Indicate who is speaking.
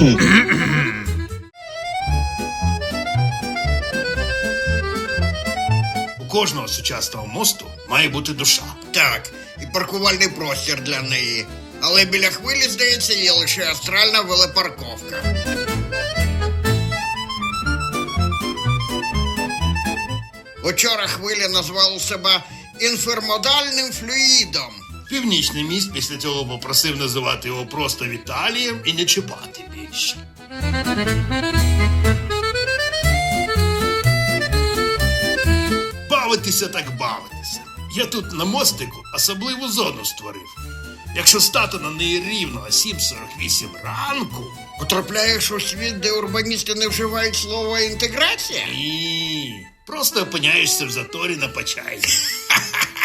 Speaker 1: У кожного сучасного мосту має бути душа.
Speaker 2: Так, і паркувальний простір для неї. Але біля хвилі, здається, є лише астральна велопарковка. Учора хвиля назвала себе інфермодальним флюїдом.
Speaker 1: Північний міст після цього попросив називати його просто Віталієм і не чіпати більше. Бавитися так бавитися. Я тут на мостику особливу зону створив. Якщо стати на неї рівно о 7.48 ранку,
Speaker 2: Потрапляєш у світ, де урбаністи не вживають слово інтеграція?
Speaker 1: ні, просто опиняєшся в заторі на Почайні.